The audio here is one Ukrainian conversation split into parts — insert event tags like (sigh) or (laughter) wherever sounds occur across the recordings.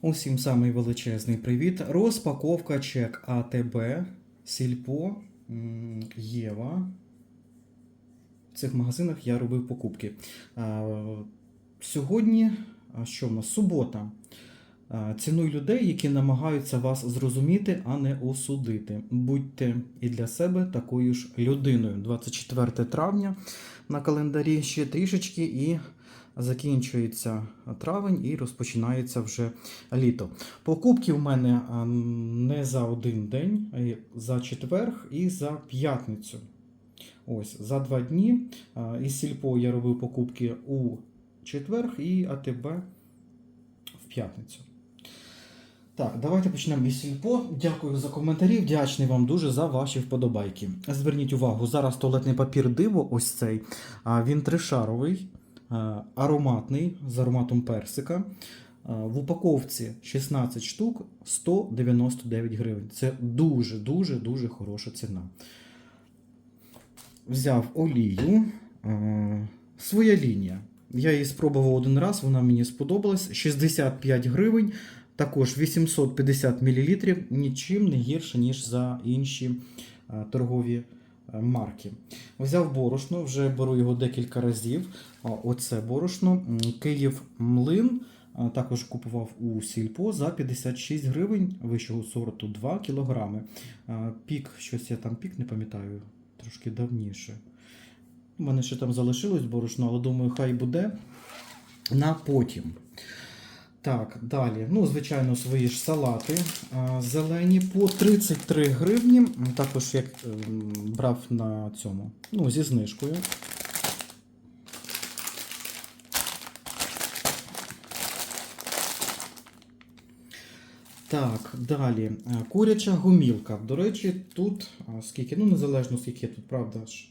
Усім самий величезний привіт. Розпаковка чек АТБ, Сільпо, Єва. В цих магазинах я робив покупки. Сьогодні, що в нас? Субота. Цінуй людей, які намагаються вас зрозуміти, а не осудити. Будьте і для себе такою ж людиною. 24 травня на календарі ще трішечки і закінчується травень і розпочинається вже літо. Покупки в мене не за один день, а за четверг і за п'ятницю. Ось за два дні. Із сільпо я робив покупки у четверг і АТБ в п'ятницю. Так, давайте почнемо із сільпо. Дякую за коментарі. Вдячний вам дуже за ваші вподобайки. Зверніть увагу, зараз туалетний папір диво, ось цей. Він тришаровий, ароматний з ароматом персика. В упаковці 16 штук 199 гривень. Це дуже, дуже, дуже хороша ціна. Взяв олію. Своя лінія. Я її спробував один раз, вона мені сподобалась. 65 гривень. Також 850 мл, нічим не гірше, ніж за інші торгові марки. Взяв борошно, вже беру його декілька разів. Оце борошно. Київ млин. Також купував у сільпо за 56 гривень вищого сорту 2 кілограми. Пік, щось я там пік не пам'ятаю, трошки давніше. У мене ще там залишилось борошно, але думаю, хай буде на потім. Так, далі. Ну, звичайно, свої ж салати зелені по 33 гривні. Також як ем, брав на цьому, ну, зі знижкою. Так, далі. Е, Куряча гумілка. До речі, тут скільки, ну незалежно скільки тут, правда ж.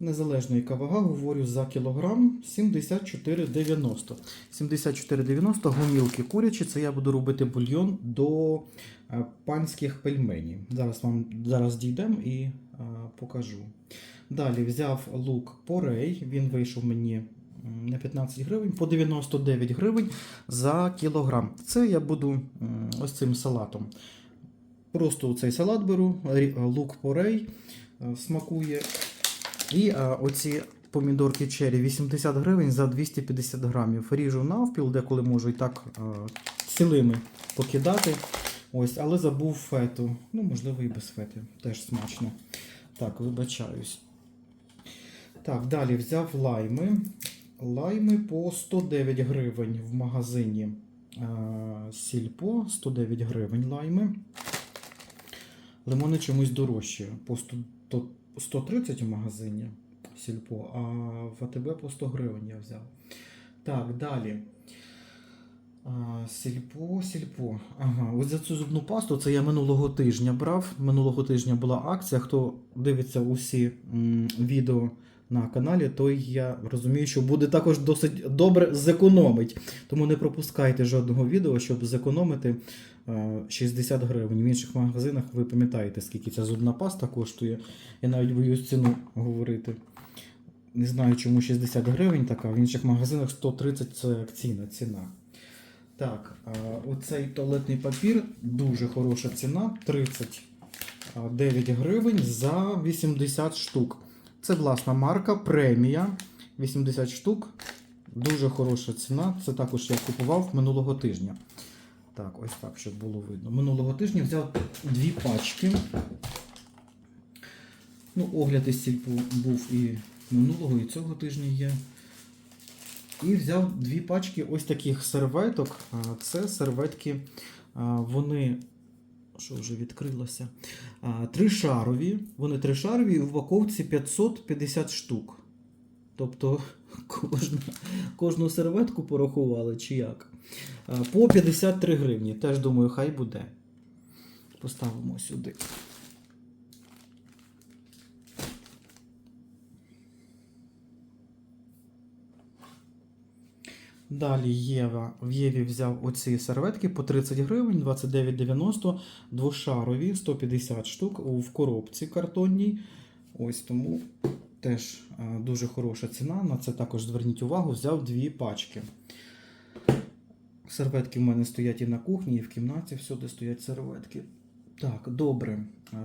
Незалежно яка вага, говорю за кілограм 74,90. 74,90 гумілки курячі. Це я буду робити бульйон до е, панських пельменів. Зараз вам зараз дійдемо і е, покажу. Далі взяв лук порей. Він вийшов мені на 15 гривень по 99 гривень за кілограм. Це я буду ось цим салатом. Просто цей салат беру, лук порей е, смакує. І а, оці помідорки черрі 80 гривень за 250 грамів. Ріжу навпіл, деколи можу і так а, цілими покидати. Ось, але забув фету. Ну, можливо, і без фети. Теж смачно. Так, вибачаюсь. Так, далі взяв лайми. Лайми по 109 гривень в магазині а, Сільпо. 109 гривень лайми. Лимони чомусь дорожчі. По 100, то 130 в магазині Сільпо, а в АТБ по 100 гривень я взяв. Так, далі. Сільпо, сільпо. Ага, ось за цю зубну пасту це я минулого тижня брав. Минулого тижня була акція. Хто дивиться усі м, відео на каналі, той я розумію, що буде також досить добре зекономить. Тому не пропускайте жодного відео, щоб зекономити е, 60 гривень. В інших магазинах ви пам'ятаєте, скільки ця зубна паста коштує. Я навіть боюсь ціну говорити. Не знаю, чому 60 гривень така, в інших магазинах 130 це акційна ціна. Так, оцей туалетний папір дуже хороша ціна 39 гривень за 80 штук. Це власна марка, премія 80 штук. Дуже хороша ціна. Це також я купував минулого тижня. Так, ось так, щоб було видно. Минулого тижня взяв дві пачки. Ну, огляд із сільпу був і минулого, і цього тижня є. І взяв дві пачки ось таких серветок. Це серветки, вони. Що вже відкрилося? А, Тришарові. Вони тришарові і в упаковці 550 штук. Тобто (laughs) кожну, кожну серветку порахували чи як. А, По 53 гривні. Теж думаю, хай буде. Поставимо сюди. Далі Єва. В Єві взяв оці серветки по 30 гривень, 29,90, двошарові, 150 штук в коробці картонній. Ось тому теж е, дуже хороша ціна. На це також зверніть увагу. Взяв дві пачки. Серветки в мене стоять і на кухні, і в кімнаті всюди стоять серветки. Так, добре.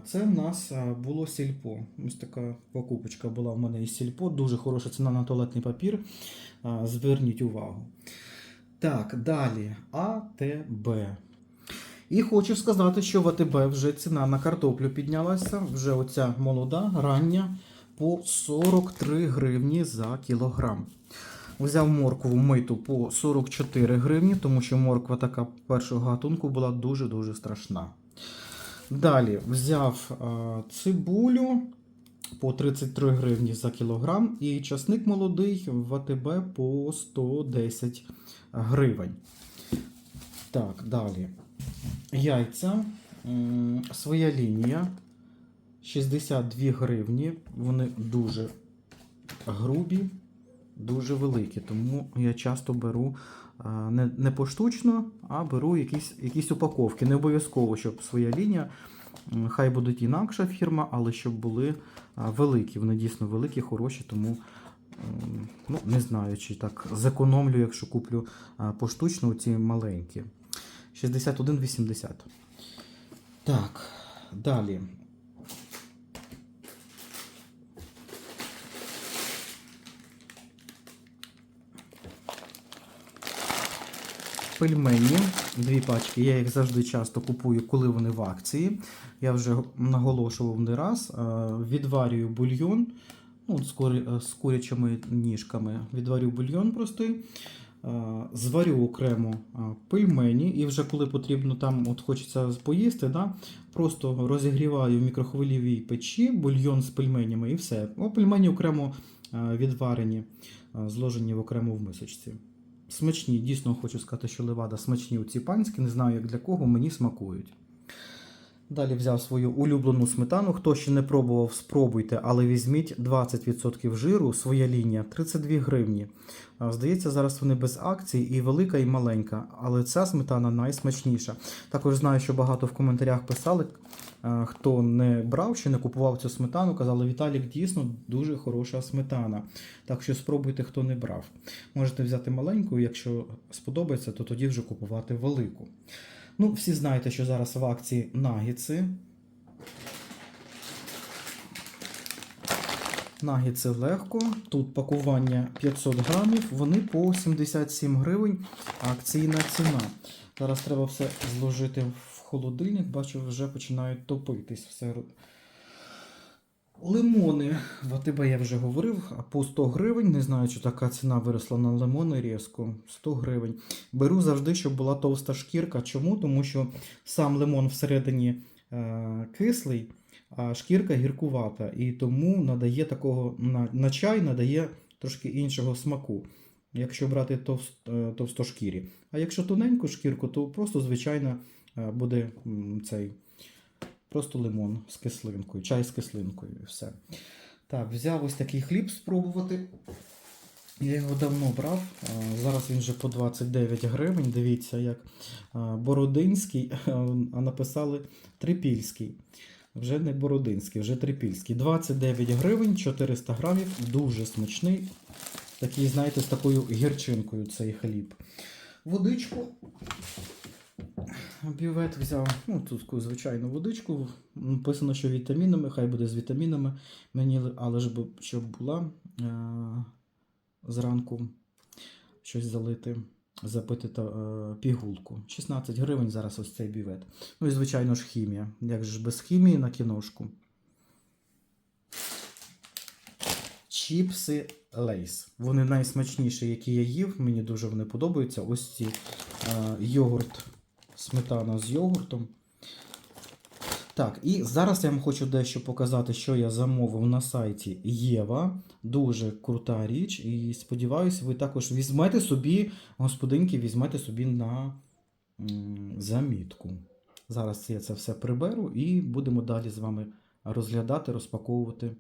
Це в нас було сільпо. Ось така покупочка була в мене із сільпо. Дуже хороша ціна на туалетний папір. Зверніть увагу. Так, далі. АТБ. І хочу сказати, що в АТБ вже ціна на картоплю піднялася. Вже оця молода, рання по 43 гривні за кілограм. Взяв моркву миту по 44 гривні, тому що морква така першого гатунку була дуже-дуже страшна. Далі взяв а, цибулю по 33 гривні за кілограм і часник молодий в АТБ по 110 гривень. Так, далі. Яйця. Своя лінія. 62 гривні. Вони дуже грубі, дуже великі. Тому я часто беру не, не поштучно, а беру якісь, якісь упаковки. Не обов'язково, щоб своя лінія. Хай будуть інакша фірма, але щоб були великі. Вони дійсно великі, хороші, тому ну, не знаю, чи так зекономлю, якщо куплю поштучно ці маленькі. 61,80. Так, далі. Пельмені, дві пачки. Я їх завжди часто купую, коли вони в акції. Я вже наголошував не раз. Відварюю бульйон ну, е, з курячими ніжками. Відварю бульйон простий. Зварю окремо пельмені, і вже коли потрібно там, от хочеться поїсти, да, просто розігріваю в мікрохвильовій печі бульйон з пельменями і все. О, пельмені окремо відварені, зложені в окремо в мисочці. Смачні, дійсно хочу сказати, що левада смачні оці панські, не знаю як для кого, мені смакують. Далі взяв свою улюблену сметану. Хто ще не пробував, спробуйте, але візьміть 20% жиру, своя лінія 32 гривні. Здається, зараз вони без акцій і велика, і маленька, але ця сметана найсмачніша. Також знаю, що багато в коментарях писали, хто не брав чи не купував цю сметану, казали, Віталік дійсно дуже хороша сметана. Так що спробуйте, хто не брав. Можете взяти маленьку, якщо сподобається, то тоді вже купувати велику. Ну, всі знаєте, що зараз в акції нагіци. Нагіци легко. Тут пакування 500 грамів, вони по 77 гривень. Акційна ціна. Зараз треба все зложити в холодильник. Бачу, вже починають топитись. Все. Лимони в АТБ я вже говорив, а по 100 гривень. Не знаю, чи така ціна виросла на лимони різко. 100 гривень. Беру завжди, щоб була товста шкірка. Чому? Тому що сам лимон всередині е, кислий, а шкірка гіркувата. І тому надає такого на, на чай надає трошки іншого смаку. Якщо брати товст, е, товстошкірі. А якщо тоненьку шкірку, то просто звичайно е, буде м, цей. Просто лимон з кислинкою, чай з кислинкою і все. Так, взяв ось такий хліб спробувати. Я його давно брав. Зараз він вже по 29 гривень. Дивіться, як Бородинський, (laughs) а написали Трипільський. Вже не Бородинський, вже Трипільський. 29 гривень, 400 грамів. Дуже смачний. Такий, знаєте, з такою гірчинкою цей хліб. Водичку. Бювет взяв, ну, тут звичайну водичку. Написано, що вітамінами, хай буде з вітамінами. Мені, але ж щоб була е- зранку щось залити, запити та, е- пігулку. 16 гривень зараз ось цей бювет. Ну і, звичайно ж, хімія. Як ж без хімії на кіношку. Чіпси Лейс. Вони найсмачніші, які я їв. Мені дуже вони подобаються. Ось ці е, йогурт, сметана з йогуртом. Так, і зараз я вам хочу дещо показати, що я замовив на сайті Єва. Дуже крута річ. І сподіваюся, ви також візьмете собі, господинки, візьмете собі на замітку. Зараз я це все приберу і будемо далі з вами розглядати, розпаковувати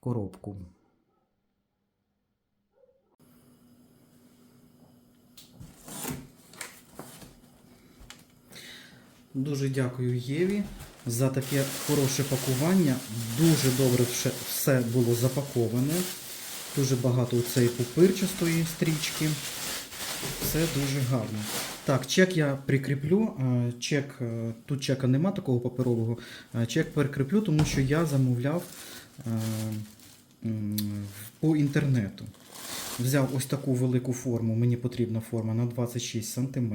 коробку. Дуже дякую Єві за таке хороше пакування. Дуже добре все- було запаковане. Дуже багато цієї пупирчастої стрічки. Все дуже гарно. Так, чек я прикріплю. Чек, е, тут чека нема такого паперового. Чек прикріплю, тому що я замовляв е, по інтернету. Взяв ось таку велику форму. Мені потрібна форма на 26 см.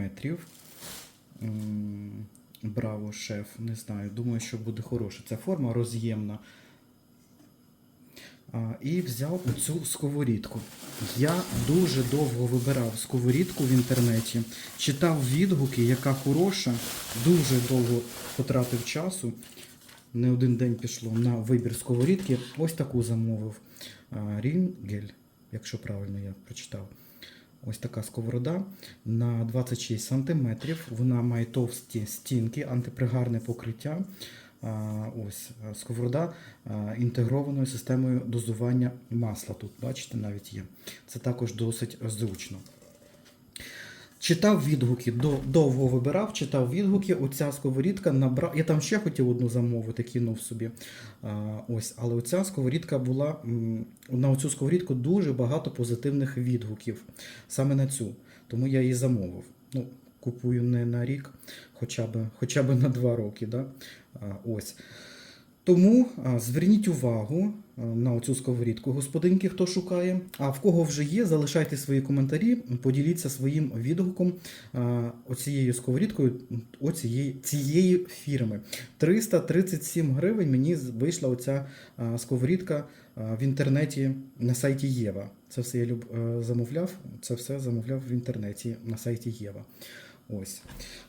Браво, шеф, не знаю. Думаю, що буде хороша. Ця форма роз'ємна. І взяв оцю сковорідку. Я дуже довго вибирав сковорідку в інтернеті, читав відгуки, яка хороша, дуже довго потратив часу. Не один день пішло на вибір сковорідки. Ось таку замовив. Рінгель, якщо правильно я прочитав. Ось така сковорода на 26 см. Вона має товсті стінки, антипригарне покриття. Ось сковорода а, інтегрованою системою дозування масла. Тут, бачите, навіть є. Це також досить зручно. Читав відгуки, довго вибирав, читав відгуки. Оця сковорідка набрав. Я там ще хотів одну замовити, кинув собі. Ось, але оця сковорідка була на оцю сковорідку дуже багато позитивних відгуків. Саме на цю. Тому я її замовив. Ну, купую не на рік, хоча б, хоча б на два роки. Да? Ось. Тому зверніть увагу на цю сковорідку, господинки, хто шукає. А в кого вже є, залишайте свої коментарі, поділіться своїм відгуком оцією сковорідкою оцієї, цієї фірми. 337 гривень мені вийшла оця сковорідка в інтернеті на сайті Єва. Це все я е, замовляв. Це все замовляв в інтернеті на сайті Єва. Ось.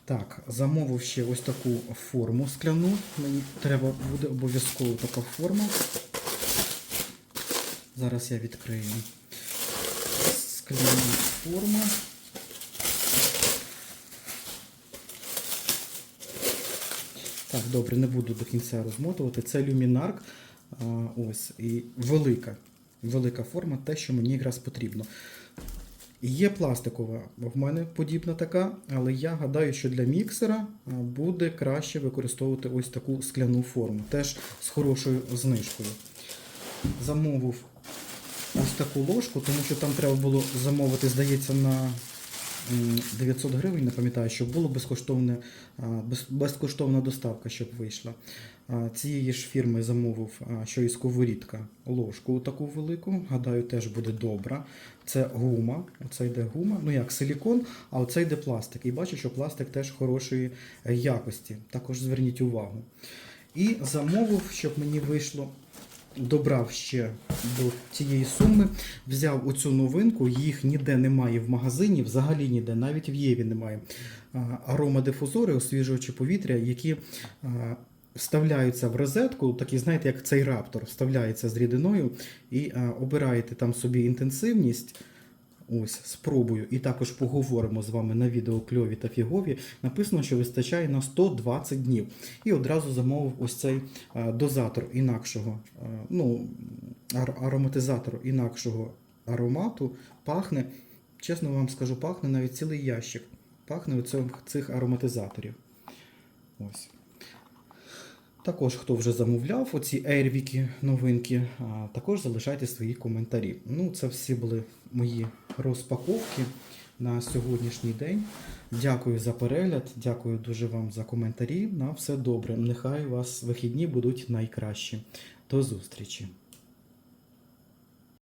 Так, замовив ще ось таку форму скляну. Мені треба буде обов'язково така форма. Зараз я відкрию скляну форму. Так, добре, не буду до кінця розмотувати. Це люмінарк. Ось, і велика. Велика форма, те, що мені якраз потрібно. Є пластикова, в мене подібна така, але я гадаю, що для міксера буде краще використовувати ось таку скляну форму, теж з хорошою знижкою. Замовив ось таку ложку, тому що там треба було замовити, здається, на 900 гривень, не пам'ятаю, щоб було безкоштовне, безкоштовна доставка, щоб вийшла. Цієї ж фірми замовив, що і сковорідка, ложку таку велику. Гадаю, теж буде добра. Це гума. Оце йде гума, ну як силікон, а оце йде пластик. І бачу, що пластик теж хорошої е, якості. Також зверніть увагу. І замовив, щоб мені вийшло. Добрав ще до цієї суми, взяв оцю новинку, їх ніде немає в магазині, взагалі ніде, навіть в Єві немає. Аромадифузори, освіжувачі повітря, які вставляються в розетку, такі, знаєте, як цей раптор, вставляється з рідиною і обираєте там собі інтенсивність. Ось, спробую. І також поговоримо з вами на відео кльові та фігові. Написано, що вистачає на 120 днів. І одразу замовив ось цей а, дозатор інакшого, а, ну, ар- ароматизатор інакшого аромату. Пахне, чесно вам скажу, пахне навіть цілий ящик. Пахне оцих цих ароматизаторів. Ось. Також, хто вже замовляв оці Ейрвіки новинки, також залишайте свої коментарі. Ну, це всі були мої розпаковки на сьогоднішній день. Дякую за перегляд, дякую дуже вам за коментарі. На все добре. Нехай у вас вихідні будуть найкращі. До зустрічі!